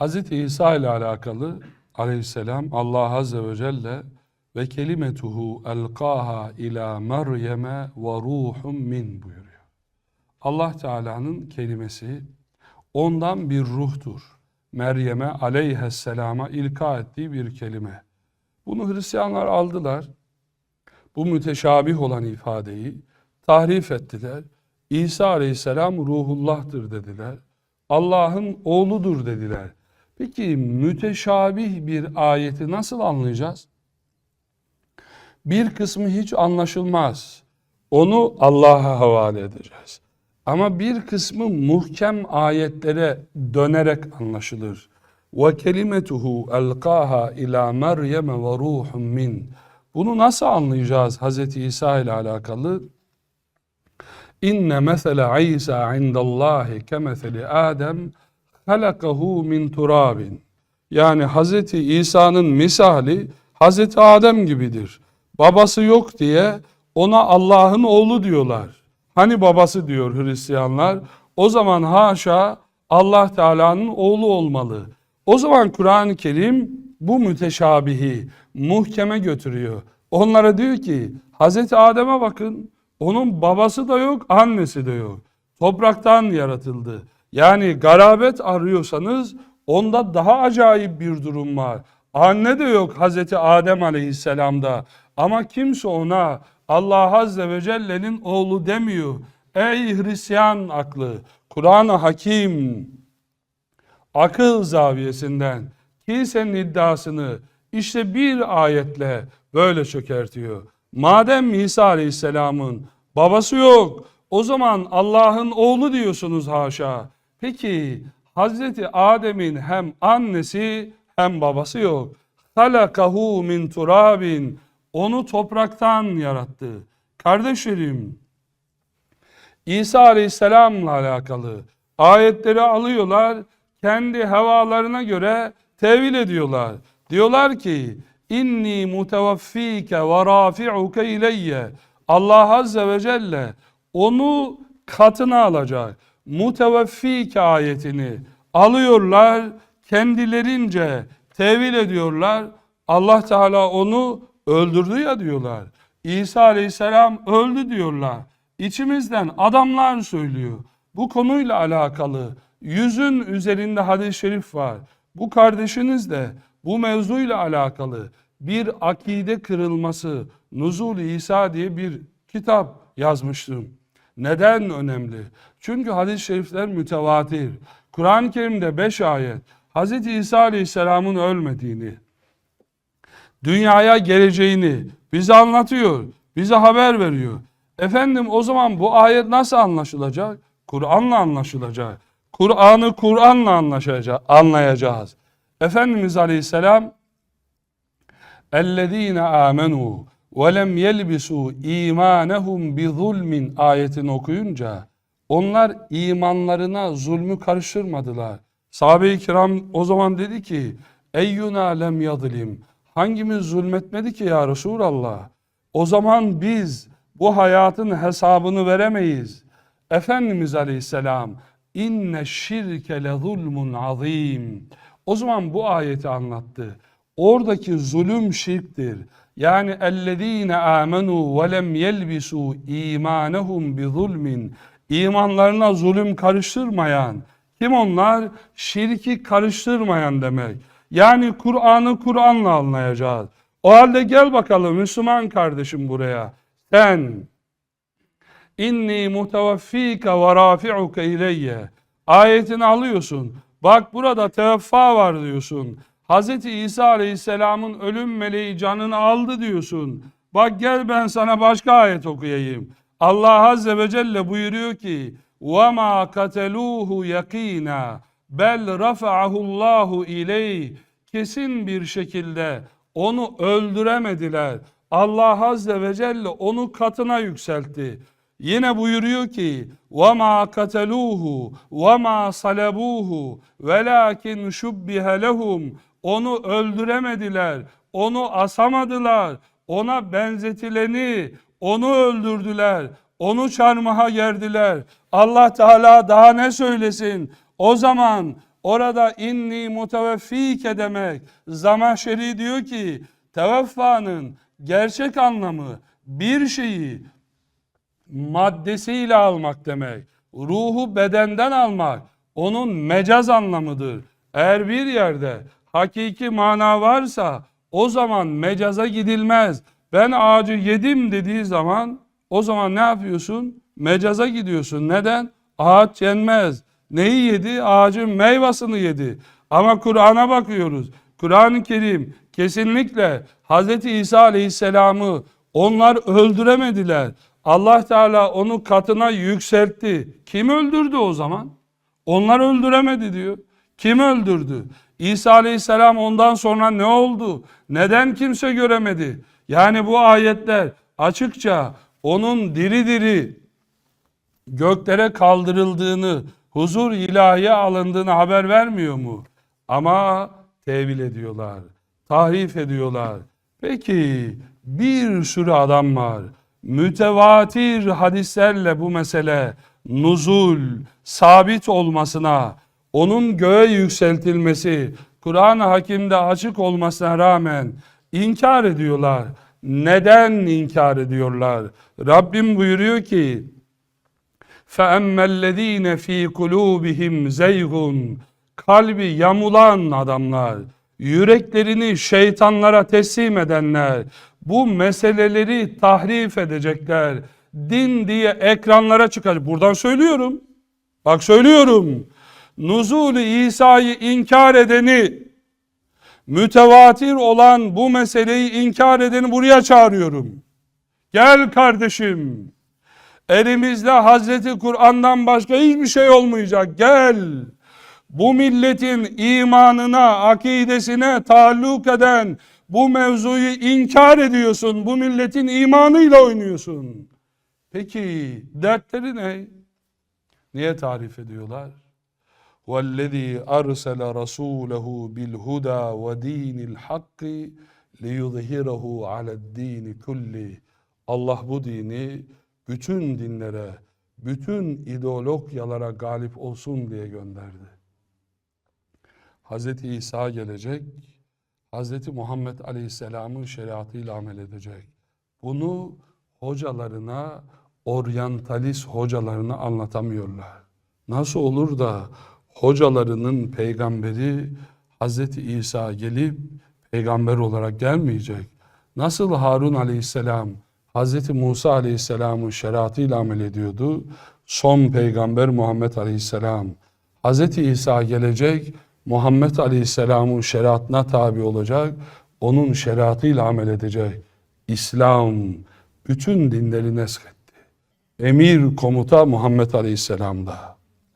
Hz. İsa ile alakalı aleyhisselam Allah Azze ve Celle ve kelimetuhu elqaha ila Meryem'e ve ruhun min buyuruyor. Allah Teala'nın kelimesi ondan bir ruhtur. Meryem'e aleyhisselama ilka ettiği bir kelime. Bunu Hristiyanlar aldılar. Bu müteşabih olan ifadeyi tahrif ettiler. İsa aleyhisselam ruhullah'tır dediler. Allah'ın oğludur dediler. Peki müteşabih bir ayeti nasıl anlayacağız? Bir kısmı hiç anlaşılmaz. Onu Allah'a havale edeceğiz. Ama bir kısmı muhkem ayetlere dönerek anlaşılır. Ve kelimetuhu elqaha ila Meryem ve ruhun min. Bunu nasıl anlayacağız Hz. İsa ile alakalı? İnne mesele İsa indallahi kemeseli Adem halakahu min turabin. Yani Hz. İsa'nın misali Hz. Adem gibidir. Babası yok diye ona Allah'ın oğlu diyorlar. Hani babası diyor Hristiyanlar. O zaman haşa Allah Teala'nın oğlu olmalı. O zaman Kur'an-ı Kerim bu müteşabihi muhkeme götürüyor. Onlara diyor ki Hazreti Adem'e bakın. Onun babası da yok, annesi de yok. Topraktan yaratıldı. Yani garabet arıyorsanız onda daha acayip bir durum var. Anne de yok Hazreti Adem Aleyhisselam'da. Ama kimse ona Allah Azze ve Celle'nin oğlu demiyor. Ey Hristiyan aklı, Kur'an-ı Hakim akıl zaviyesinden kilisenin iddiasını işte bir ayetle böyle çökertiyor. Madem İsa Aleyhisselam'ın babası yok, o zaman Allah'ın oğlu diyorsunuz haşa. Peki Hazreti Adem'in hem annesi hem babası yok. Halakahu min turabin. Onu topraktan yarattı. Kardeşlerim, İsa Aleyhisselam'la alakalı ayetleri alıyorlar, kendi havalarına göre tevil ediyorlar. Diyorlar ki, inni mutevaffike ve rafi'uke ileyye. Allah Azze ve Celle onu katına alacak. Mutevaffike ayetini alıyorlar, kendilerince tevil ediyorlar. Allah Teala onu öldürdü ya diyorlar. İsa Aleyhisselam öldü diyorlar. İçimizden adamlar söylüyor. Bu konuyla alakalı yüzün üzerinde hadis-i şerif var. Bu kardeşiniz de bu mevzuyla alakalı bir akide kırılması, Nuzul İsa diye bir kitap yazmıştım. Neden önemli? Çünkü hadis-i şerifler mütevatir. Kur'an-ı Kerim'de beş ayet Hz. İsa Aleyhisselam'ın ölmediğini, dünyaya geleceğini bize anlatıyor, bize haber veriyor. Efendim o zaman bu ayet nasıl anlaşılacak? Kur'an'la anlaşılacak. Kur'an'ı Kur'an'la anlaşacak, anlayacağız. Efendimiz Aleyhisselam اَلَّذ۪ينَ آمَنُوا وَلَمْ يَلْبِسُوا اِيمَانَهُمْ بِظُلْمٍ ayetini okuyunca onlar imanlarına zulmü karıştırmadılar. Sahabe-i kiram o zaman dedi ki eyyuna lem yadlim hangimiz zulmetmedi ki ya Resulallah o zaman biz bu hayatın hesabını veremeyiz. Efendimiz Aleyhisselam inne şirke le zulmun azim. O zaman bu ayeti anlattı. Oradaki zulüm şirktir. Yani ellezine amenu ve lem yelbisu imanehum bi zulmin. İmanlarına zulüm karıştırmayan. Kim onlar? Şirki karıştırmayan demek. Yani Kur'an'ı Kur'an'la anlayacağız. O halde gel bakalım Müslüman kardeşim buraya. Sen inni mutevaffike ve rafi'uke ileyye ayetini alıyorsun. Bak burada tevaffa var diyorsun. Hz. İsa Aleyhisselam'ın ölüm meleği canını aldı diyorsun. Bak gel ben sana başka ayet okuyayım. Allah Azze ve Celle buyuruyor ki وَمَا قَتَلُوهُ يَقِينًا bel rafa'ahullahu iley kesin bir şekilde onu öldüremediler. Allah Azze ve Celle onu katına yükseltti. Yine buyuruyor ki وَمَا قَتَلُوهُ وَمَا صَلَبُوهُ وَلَاكِنْ شُبِّهَ لَهُمْ onu öldüremediler, onu asamadılar, ona benzetileni, onu öldürdüler, onu çarmıha gerdiler. Allah Teala daha ne söylesin? O zaman orada inni muteveffike demek. Zamahşeri diyor ki teveffanın gerçek anlamı bir şeyi maddesiyle almak demek. Ruhu bedenden almak onun mecaz anlamıdır. Eğer bir yerde hakiki mana varsa o zaman mecaza gidilmez. Ben ağacı yedim dediği zaman o zaman ne yapıyorsun? Mecaza gidiyorsun. Neden? Ağaç yenmez. Neyi yedi? Ağacın meyvasını yedi. Ama Kur'an'a bakıyoruz. Kur'an-ı Kerim kesinlikle Hz. İsa Aleyhisselam'ı onlar öldüremediler. Allah Teala onu katına yükseltti. Kim öldürdü o zaman? Onlar öldüremedi diyor. Kim öldürdü? İsa Aleyhisselam ondan sonra ne oldu? Neden kimse göremedi? Yani bu ayetler açıkça onun diri diri göklere kaldırıldığını, huzur ilahiye alındığını haber vermiyor mu? Ama tevil ediyorlar, tahrif ediyorlar. Peki bir sürü adam var. Mütevatir hadislerle bu mesele nuzul, sabit olmasına, onun göğe yükseltilmesi, Kur'an-ı Hakim'de açık olmasına rağmen inkar ediyorlar. Neden inkar ediyorlar? Rabbim buyuruyor ki فَاَمَّا الَّذ۪ينَ ف۪ي قُلُوبِهِمْ زَيْغٌ Kalbi yamulan adamlar, yüreklerini şeytanlara teslim edenler, bu meseleleri tahrif edecekler. Din diye ekranlara çıkacak. Buradan söylüyorum. Bak söylüyorum. Nuzul-i İsa'yı inkar edeni, mütevatir olan bu meseleyi inkar edeni buraya çağırıyorum. Gel kardeşim. Elimizde Hazreti Kur'an'dan başka hiçbir şey olmayacak. Gel. Bu milletin imanına, akidesine taalluk eden bu mevzuyu inkar ediyorsun. Bu milletin imanıyla oynuyorsun. Peki dertleri ne? Niye tarif ediyorlar? وَالَّذ۪ي أَرْسَلَ رَسُولَهُ بِالْهُدَى وَد۪ينِ الْحَقِّ لِيُظْهِرَهُ عَلَى الد۪ينِ كُلِّهِ Allah bu dini bütün dinlere, bütün ideologyalara galip olsun diye gönderdi. Hz. İsa gelecek, Hz. Muhammed Aleyhisselam'ın şeriatıyla amel edecek. Bunu hocalarına, oryantalist hocalarına anlatamıyorlar. Nasıl olur da hocalarının peygamberi Hz. İsa gelip peygamber olarak gelmeyecek? Nasıl Harun Aleyhisselam Hz. Musa Aleyhisselam'ın şeriatıyla amel ediyordu? Son peygamber Muhammed Aleyhisselam. Hz. İsa gelecek, Muhammed Aleyhisselam'ın şeriatına tabi olacak, onun şeriatıyla amel edecek. İslam bütün dinleri nesketti. Emir komuta Muhammed Aleyhisselam'da.